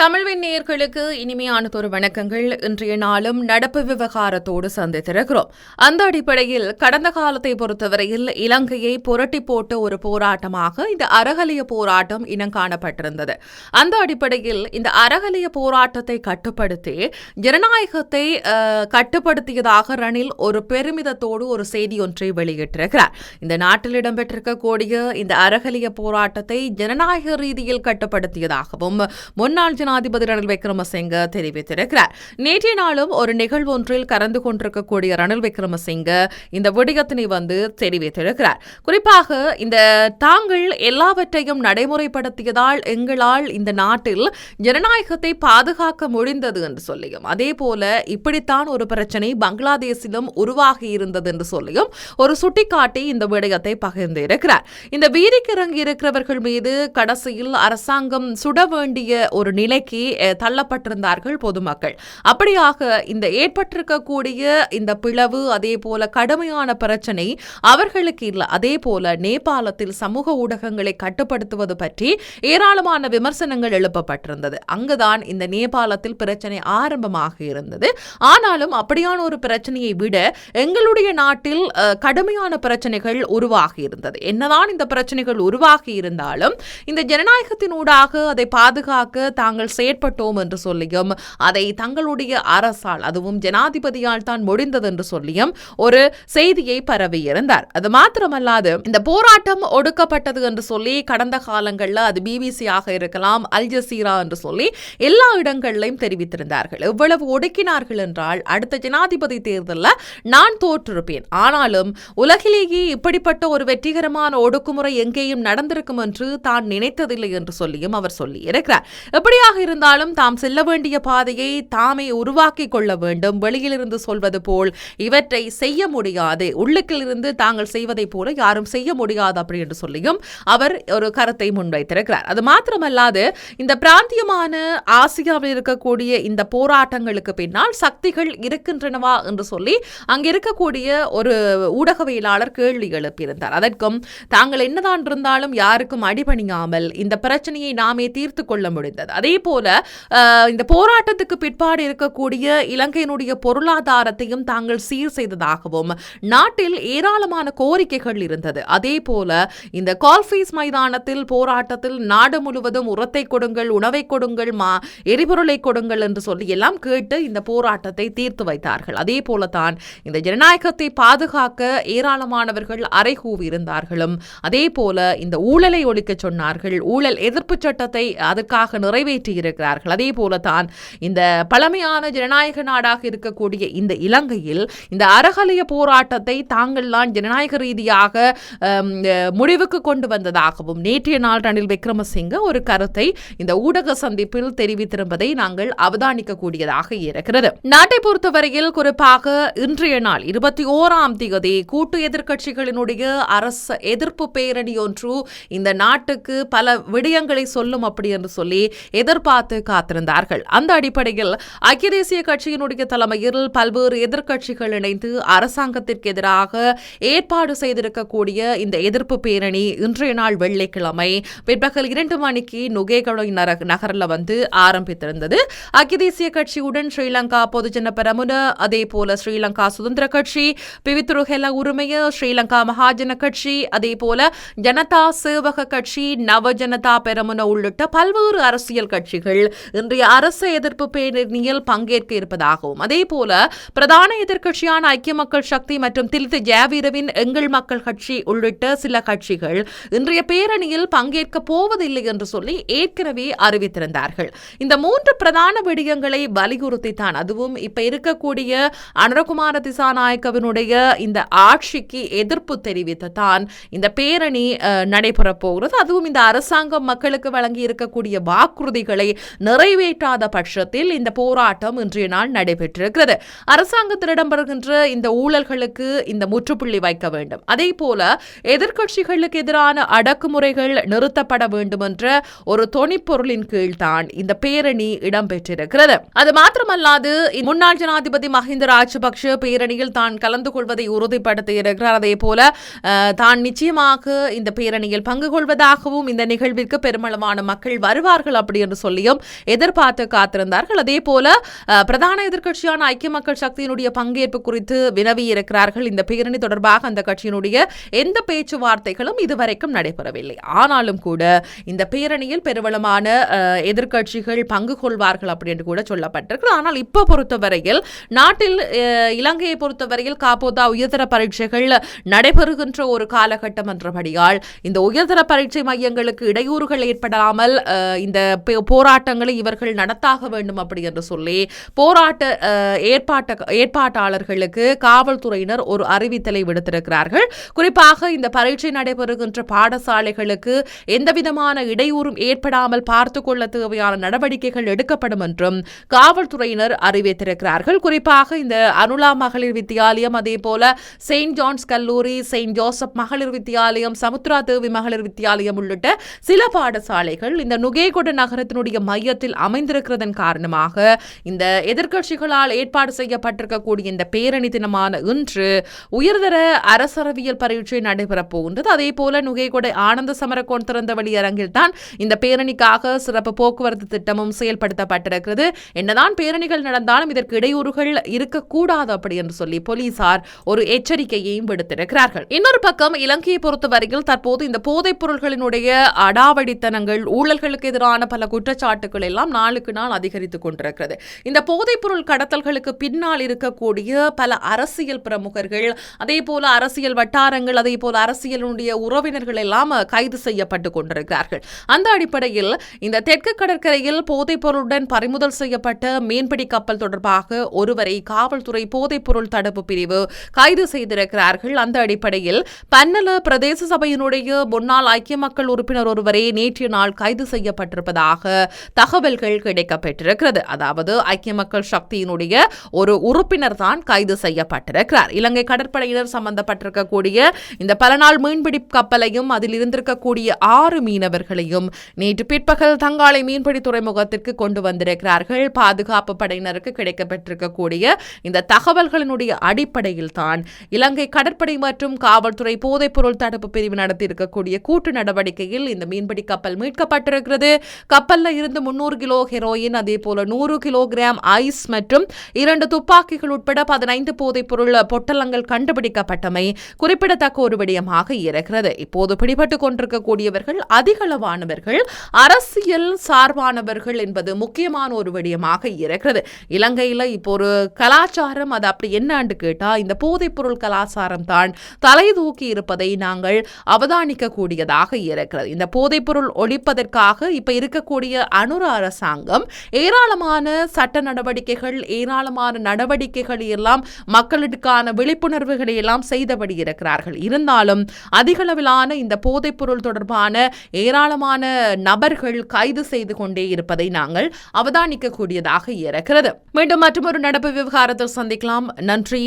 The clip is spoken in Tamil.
தமிழ்வின் நேயர்களுக்கு இனிமையானதொரு வணக்கங்கள். இன்றைய நாளும் நடப்பு விவகாரத்தோடு சந்தித்திருக்கிறோம். அந்த அடிப்படையில் கடந்த காலத்தை பொறுத்தவரையில் இலங்கையை புரட்டி போட்ட ஒரு போராட்டமாக இந்த அறகலிய போராட்டம் இனம் காணப்பட்டிருந்தது. அந்த அடிப்படையில் இந்த அறகலிய போராட்டத்தை கட்டுப்படுத்தி ஜனநாயகத்தை கட்டுப்படுத்தியதாக ரணில் ஒரு பெருமிதத்தோடு ஒரு செய்தி ஒன்றை வெளியிட்டிருக்கிறார். இந்த நாட்டில் இடம்பெற்றிருக்கக்கூடிய இந்த அறகலிய போராட்டத்தை ஜனநாயக ரீதியில் கட்டுப்படுத்தியதாகவும் முன்னாள் ஜனாதிபதி ரணில் விக்ரமசிங்க தெரிவித்திருக்கிறார். நேற்றைய நாளும் ஒரு நிகழ்வு ஒன்றில் கலந்து கொண்டிருக்கக்கூடிய ரணில் விக்ரமசிங்க இந்த விடயத்தினை வந்து தெரிவித்திருக்கிறார். குறிப்பாக இந்த தாங்கள் எல்லாவற்றையும் நடைமுறைப்படுத்தியதால் எங்களால் இந்த நாட்டில் ஜனநாயகத்தை பாதுகாக்க முடிந்தது என்று சொல்லியும் அதே போல இப்படித்தான் ஒரு பிரச்சனை பங்களாதேசிலும் உருவாகி இருந்தது என்று சொல்லியும் ஒரு சுட்டிக்காட்டி இந்த விடயத்தை பகிர்ந்து இருக்கிறார். இந்த வீதிக்கு இறங்கி இருக்கிறவர்கள் மீது கடைசியில் அரசாங்கம் சுட வேண்டிய ஒரு நிலைக்கு தள்ளப்பட்டிருந்தார்கள் பொதுமக்கள். அப்படியாக இந்த ஏற்பட்டிருக்கக்கூடிய இந்த பிளவு அதே போல கடுமையான பிரச்சனை அவர்களுக்கு இல்லை. அதே போல நேபாளத்தில் சமூக ஊடகங்களை கட்டுப்படுத்துவது பற்றி ஏராளமான விமர்சனங்கள் எழுப்பப்பட்டிருந்தது. அங்குதான் இந்த நேபாளத்தில் பிரச்சனை ஆரம்பமாக இருந்தது. ஆனாலும் அப்படியான ஒரு பிரச்சனையை விட எங்களுடைய நாட்டில் கடுமையான பிரச்சனைகள் உருவாகி இருந்தது. என்னதான் இந்த பிரச்சனைகள் உருவாகி இருந்தாலும் இந்த ஜனநாயகத்தினூடாக அதை பாதுகாக்க தாங்கள் செயற்பட்டு செயற்பட்டோம் என்று சொல்லியும் அதை தங்களுடைய அரசால் அதுவும் ஜனாதிபதியால் தான் முடிந்தது என்று சொல்லியும் ஒரு செய்தியை பரவியிருந்தார். அது மாத்திரமல்லாது இந்த போராட்டம் ஒடுக்கப்பட்டது என்று சொல்லி கடந்த காலங்களில் அது பிபிசியாக இருக்கலாம் அல் ஜசீரா என்று சொல்லி எல்லா இடங்களிலையும் தெரிவித்திருந்தார்கள். எவ்வளவு ஒடுக்கினார்கள் என்றால் அடுத்த ஜனாதிபதி தேர்தலில் நான் தோற்றிருப்பேன். ஆனாலும் உலகிலேயே இப்படிப்பட்ட ஒரு வெற்றிகரமான ஒடுக்குமுறை எங்கேயும் நடந்திருக்கும் என்று தான் நினைத்ததில்லை என்று சொல்லியும் அவர் சொல்லி இருக்கிறார் எப்படியாக இருந்தாலும் தாம் செல்ல வேண்டிய பாதையை தாமே உருவாக்கி கொள்ள வேண்டும். வெளியிலிருந்து சொல்வது போல் இவற்றை செய்ய முடியாது. உள்ளுக்கிலிருந்து தாங்கள் செய்வதைப் போல யாரும் செய்ய முடியாது அப்படி என்று சொல்லியும் அவர் ஒரு கருத்தை முன்வைத்திருக்கிறார். அது மாத்திரமல்லாது இந்த பிராந்தியமான ஆசியாவில் இருக்கக்கூடிய இந்த போராட்டங்களுக்கு பின்னால் சக்திகள் இருக்கின்றனவா என்று சொல்லி அங்கே இருக்கக்கூடிய ஒரு ஊடகவியலாளர் கேள்வி எழுப்பியிருந்தார். அதற்கும் தாங்கள் என்னதான் இருந்தாலும் யாருக்கும் அடிபணியாமல் இந்த பிரச்சனையை நாமே தீர்த்து கொள்ள முடிந்தது. அதே போல இந்த போராட்டத்துக்கு பிற்பாடு இருக்கக்கூடிய இலங்கையினுடைய பொருளாதாரத்தையும் தாங்கள் சீர் செய்ததாகவும் நாட்டில் ஏராளமான கோரிக்கைகள் இருந்தது. அதே போல இந்த கால்ஃபீஸ் மைதானத்தில் போராட்டத்தில் நாடு முழுவதும் உரத்தை கொடுங்கள் உணவை கொடுங்கள் மா எரிபொருளை கொடுங்கள் என்று சொல்லி எல்லாம் கேட்டு இந்த போராட்டத்தை தீர்த்து வைத்தார்கள். அதே போலத்தான் இந்த ஜனநாயகத்தை பாதுகாக்க ஏராளமானவர்கள் அறைகூவி இருந்தார்களும். அதே போல இந்த ஊழலை ஒழிக்க சொன்னார்கள். ஊழல் எதிர்ப்பு சட்டத்தை அதற்காக நிறைவேற்றி இருக்கிறார்கள் அதே போலதான் இந்த பழமையான ஜனநாயக நாடாக இருக்கக்கூடிய இந்த இலங்கையில் இந்த அறகலைய போராட்டத்தை தாங்கள்தான் ஜனநாயக ரீதியாக முடிவுக்கு கொண்டு வந்ததாகவும் நேற்றைய நாள் ரணில் விக்ரமசிங்க ஒரு கருத்தை இந்த ஊடக சந்திப்பில் தெரிவித்திருப்பதை நாங்கள் அவதானிக்கக்கூடியதாக இருக்கிறது. நாட்டை பொறுத்தவரையில் குறிப்பாக இன்றைய நாள் இருபத்தி ஓராம் தேதி கூட்டு எதிர்க்கட்சிகளினுடைய அரசு எதிர்ப்பு பேரணி ஒன்று இந்த நாட்டுக்கு பல விடயங்களை சொல்லும் அப்படி என்று சொல்லி எதிர்பார்த்து காத்திருந்தார்கள். அந்த அடிப்படையில் ஐக்கிய தேசிய கட்சியினுடைய தலைமையில் பல்வேறு எதிர்க்கட்சிகள் இணைந்து அரசாங்கத்திற்கு எதிராக ஏற்பாடு செய்திருக்கக்கூடிய இந்த எதிர்ப்பு பேரணி இன்றைய நாள் வெள்ளிக்கிழமை பிற்பகல் இரண்டு மணிக்கு நுகேகொடை நகரில் வந்து ஆரம்பித்திருந்தது. ஐக்கிய தேசிய கட்சியுடன் ஸ்ரீலங்கா பொதுஜன பெரமுன அதே போல ஸ்ரீலங்கா சுதந்திர கட்சி பிவித்துரு ஹெல உரிமைய ஸ்ரீலங்கா மகாஜன கட்சி அதே போல ஜனதா சேவக கட்சி நவ ஜனதா பெரமுன உள்ளிட்ட பல்வேறு அரசியல் கட்சிகள் இன்றைய அரசு எதிர்ப்பு பேரணியில் பங்கேற்க இருப்பதாகவும் அதே போல பிரதான எதிர்க்கட்சியான ஐக்கிய மக்கள் சக்தி மற்றும் திலித்து ஜாவீரவின் எங்கள் மக்கள் கட்சி உள்ளிட்ட சில கட்சிகள் இன்றைய பேரணியில் பங்கேற்க போவதில்லை என்று சொல்லி ஏற்கனவே அறிவித்திருந்தார்கள். இந்த மூன்று பிரதான விடயங்களை வலியுறுத்தித்தான். அதுவும் இப்ப இருக்கக்கூடிய அனுரகுமார திசாநாயக்கவினுடைய இந்த ஆட்சிக்கு எதிர்ப்பு தெரிவித்துத்தான் இந்த பேரணி நடைபெற நடைபெறப் போகிறது. அதுவும் இந்த அரசாங்கம் மக்களுக்கு வழங்கி இருக்கக்கூடிய வாக்குறுதிகளை நிறைவேற்றாத பட்சத்தில் இந்த போராட்டம் இன்றைய நாள் நடைபெற்றிருக்கிறது. அரசாங்கத்திடம் வருகின்ற இந்த ஊழல்களுக்கு இந்த முற்றுப்புள்ளி வைக்க வேண்டும். அதே போல எதிர்க்கட்சிகளுக்கு எதிரான அடக்குமுறைகள் நிறுத்தப்பட வேண்டும் என்ற ஒரு தொனிப்பொருளின் கீழ்தான் இந்த பேரணி இடம்பெற்றிருக்கிறது. அது மாத்திரமல்லாது முன்னாள் ஜனாதிபதி மஹிந்த ராஜபக்ஷ பேரணியில் தான் கலந்து கொள்வதை உறுதிப்படுத்தி இருக்கிறார். அதே போல தான் நிச்சயமாக இந்த பேரணியில் பங்கு கொள்வதாகவும் இந்த நிகழ்விற்கு பெருமளவான மக்கள் வருவார்கள் அப்படி என்று சொல்லியும் எதிர்பார்த்து காத்திருந்தார்கள். அதே போல பிரதான எதிர்க்கட்சியான ஐக்கிய மக்கள் சக்தியினுடைய பங்கேற்பு குறித்து வினவி இருக்கிறார்கள். இந்த பேரணி தொடர்பாக அந்த கட்சியினுடைய எந்த பேச்சுவார்த்தைகளும் இதுவரைக்கும் நடைபெறவில்லை. ஆனாலும் கூட இந்த பேரணியில் பெருவளமான எதிர்க்கட்சிகள் பங்கு கொள்வார்கள் அப்படின்னு கூட சொல்லப்பட்டிருக்கு ஆனால் இப்போ பொறுத்தவரையில் நாட்டில் இலங்கையை பொறுத்தவரையில் காப்போதா உயர்தர பரீட்சைகள் நடைபெறுகின்ற ஒரு காலகட்டம் என்றபடியால் இந்த உயர்தர பரீட்சை மையங்களுக்கு இடையூறுகள் ஏற்படாமல் இந்த போராட்டங்களை இவர்கள் நடத்தாக வேண்டும் அப்படி என்று சொல்லி போராட்ட ஏற்பாட்ட ஏற்பாட்டாளர்களுக்கு காவல்துறையினர் ஒரு அறிவித்தலை விடுத்திருக்கிறார்கள். குறிப்பாக இந்த பரீட்சை நடைபெறுகின்ற பாடசாலைகளுக்கு எந்தவிதமான இடையூறும் ஏற்படாமல் பார்த்துக் கொள்ள தேவையான நடவடிக்கைகள் எடுக்கப்படும் என்றும் காவல்துறையினர் அறிவித்திருக்கிறார்கள். குறிப்பாக இந்த அனுலா மகளிர் வித்தியாலயம் அதே போல செயின்ட் ஜான்ஸ் கல்லூரி செயின்ட் ஜோசப் மகளிர் வித்தியாலயம் சமுத்ரா தேவி மகளிர் வித்தியாலயம் உள்ளிட்ட சில பாடசாலைகள் இந்த நுகேகொட நகரத்தினுடைய மையத்தில் அமைந்திருக்கிறதன் காரணமாக இந்த எதிர்க்கட்சிகளால் ஏற்பாடு செய்யப்பட்டிருக்கக்கூடிய இந்த பேரணி தினமான இன்று உயர்தர அரசரவியல் பரீட்சை நடைபெறப் போகின்றது. அதே போல நுகைகொடை ஆனந்த சமரக்கோன் திறந்த வழியரங்கில் தான் இந்த பேரணிக்காக சிறப்பு போக்குவரத்து திட்டமும் செயல்படுத்தப்பட்டிருக்கிறது. என்னதான் பேரணிகள் நடந்தாலும் இதற்கு இடையூறுகள் இருக்கக்கூடாது அப்படி என்று சொல்லி போலீசார் ஒரு எச்சரிக்கையையும் விடுத்திருக்கிறார்கள். இன்னொரு பக்கம் இலங்கையை பொறுத்தவரையில் தற்போது இந்த போதைப் பொருள்களினுடைய அடாவடித்தனங்கள் ஊழல்களுக்கு எதிரான பல குற்றச்சாட்டுகள் எல்லாம் நாளுக்கு நாள் அதிகரித்துக் கொண்டிருக்கிறது. இந்த போதைப்பொருள் கடத்தல்களுக்கு பின்னால் இருக்கக்கூடிய பல அரசியல் பிரமுகர்கள் அதே போல அரசியல் வட்டாரங்கள் அதே போல அரசியலுடைய உறவினர்கள் எல்லாம் கைது செய்யப்பட்டு கொண்டிருக்கிறார்கள். அந்த அடிப்படையில் இந்த தெற்கு கடற்கரையில் போதைப்பொருளுடன் பறிமுதல் செய்யப்பட்ட மீன்பிடி கப்பல் தொடர்பாக ஒருவரை காவல்துறை போதைப்பொருள் தடுப்பு பிரிவு கைது செய்திருக்கிறார்கள். அந்த அடிப்படையில் பன்னல பிரதேச சபையினுடைய முன்னாள் ஐக்கிய மக்கள் உறுப்பினர் ஒருவரை நேற்றைய நாள் கைது செய்யப்பட்டிருப்பதாக தகவல் தகவல்கள் கிடைக்கப்பெற்றிருக்கிறது. அதாவது ஐக்கிய மக்கள் சக்தியினுடைய ஒரு உறுப்பினர் தான் கைது செய்யப்பட்டிருக்கிறார். இலங்கை கடற்படையினர் சம்பந்தப்பட்டிருக்கக்கூடிய இந்த பல நாள் மீன்பிடி கப்பலையும் அதில் இருந்திருக்கக்கூடிய ஆறு மீனவர்களையும் நேற்று பிற்பகல் தங்காலை மீன்பிடி துறைமுகத்திற்கு கொண்டு வந்திருக்கிறார்கள். பாதுகாப்பு படையினருக்கு கிடைக்கப்பட்டிருக்கக்கூடிய இந்த தகவல்களினுடைய அடிப்படையில் தான் இலங்கை கடற்படை மற்றும் காவல்துறை போதைப்பொருள் தடுப்பு பிரிவு நடத்தியிருக்கக்கூடிய கூட்டு நடவடிக்கையில் இந்த மீன்பிடி கப்பல் மீட்கப்பட்டிருக்கிறது. கப்பல்ல இருந்து முன்னூறு கிலோ ஹெரோயின் அதே போல நூறு கிலோகிராம் ஐஸ் மற்றும் இரண்டு துப்பாக்கிகள் உட்பட பதினைந்து போதைப் பொருள் பொட்டலங்கள் கண்டுபிடிக்கப்பட்டமை குறிப்பிடத்தக்க ஒரு விடயமாக இருக்கிறது. இப்போது பிடிபட்டுக் கொண்டிருக்கக்கூடியவர்கள் அதிகளவானவர்கள் அரசியல் சார்பானவர்கள் என்பது முக்கியமான ஒரு விடயமாக இருக்கிறது. இலங்கையில் இப்போ ஒரு கலாச்சாரம் அது அப்படி என்னன்னு கேட்டால் இந்த போதைப் பொருள் கலாச்சாரம் தான் தலை தூக்கி இருப்பதை நாங்கள் அவதானிக்க கூடியதாக இருக்கிறது. இந்த போதைப்பொருள் ஒழிப்பதற்காக இப்போ இருக்கக்கூடிய அனுர அரசாங்கம். ஏராளமான சட்ட நடவடிக்கைகள் ஏராளமான நடவடிக்கைகள் எல்லாம் மக்களுக்கான விழிப்புணர்வுகளை எல்லாம் செய்தபடி இருக்கிறார்கள். இருந்தாலும் அதிகளவிலான இந்த போதைப்பொருள் தொடர்பான ஏராளமான நபர்கள் கைது செய்து கொண்டே இருப்பதை நாங்கள் அவதானிக்கக்கூடியதாக இருக்கிறது. மீண்டும் மற்றொரு நடப்பு விவகாரத்தில் சந்திக்கலாம். நன்றி.